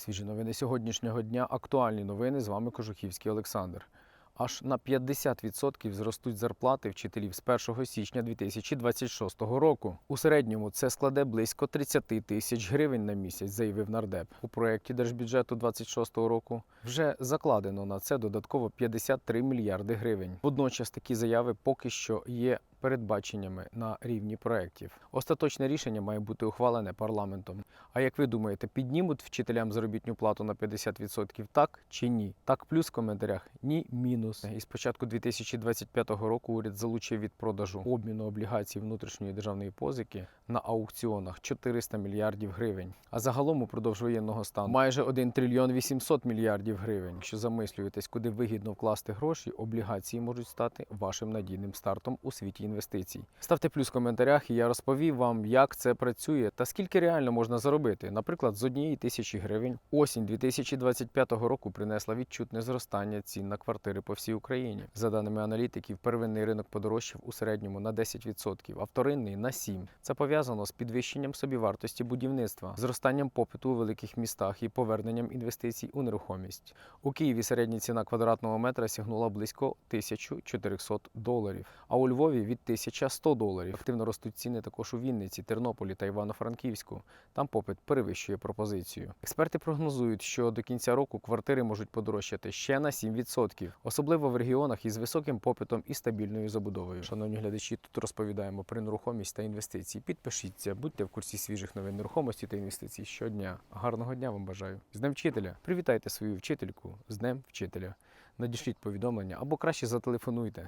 Свіжі новини сьогоднішнього дня. Актуальні новини. З вами Кожухівський Олександр. Аж на 50% зростуть зарплати вчителів з 1 січня 2026 року. У середньому це складе близько 30 тисяч гривень на місяць, заявив нардеп. У проєкті держбюджету 2026 року вже закладено на це додатково 53 мільярди гривень. Водночас такі заяви поки що є передбаченнями на рівні проєктів. Остаточне рішення має бути ухвалене парламентом. А як ви думаєте, піднімуть вчителям заробітну плату на 50% так чи ні? Так плюс в коментарях ні мінус. І з початку 2025 року уряд залучив від продажу обміну облігацій внутрішньої державної позики на аукціонах 400 мільярдів гривень. А загалом упродовж воєнного стану майже 1 трильйон 800 мільярдів гривень. Якщо замислюєтесь, куди вигідно вкласти гроші, облігації можуть стати вашим надійним стартом у світі інвестицій. Ставте плюс в коментарях, і я розповів вам, як це працює та скільки реально можна заробити. Наприклад, з однієї тисячі гривень осінь 2025 року принесла відчутне зростання цін на квартири по всій Україні. За даними аналітиків, первинний ринок подорожчав у середньому на 10%, а вторинний на 7%. Це пов'язано з підвищенням собівартості будівництва, зростанням попиту у великих містах і поверненням інвестицій у нерухомість. У Києві середня ціна квадратного метра сягнула близько 1400 доларів, а у Львові від 1100 доларів. Активно ростуть ціни також у Вінниці, Тернополі та Івано-Франківську. Там попит перевищує пропозицію. Експерти прогнозують, що до кінця року квартири можуть подорожчати ще на 7%, особливо в регіонах із високим попитом і стабільною забудовою. Шановні глядачі, тут розповідаємо про нерухомість та інвестиції. Підпишіться, будьте в курсі свіжих новин нерухомості та інвестицій щодня. Гарного дня вам бажаю. З Днем вчителя! Привітайте свою вчительку з Днем вчителя. Надішліть повідомлення або краще зателефонуйте.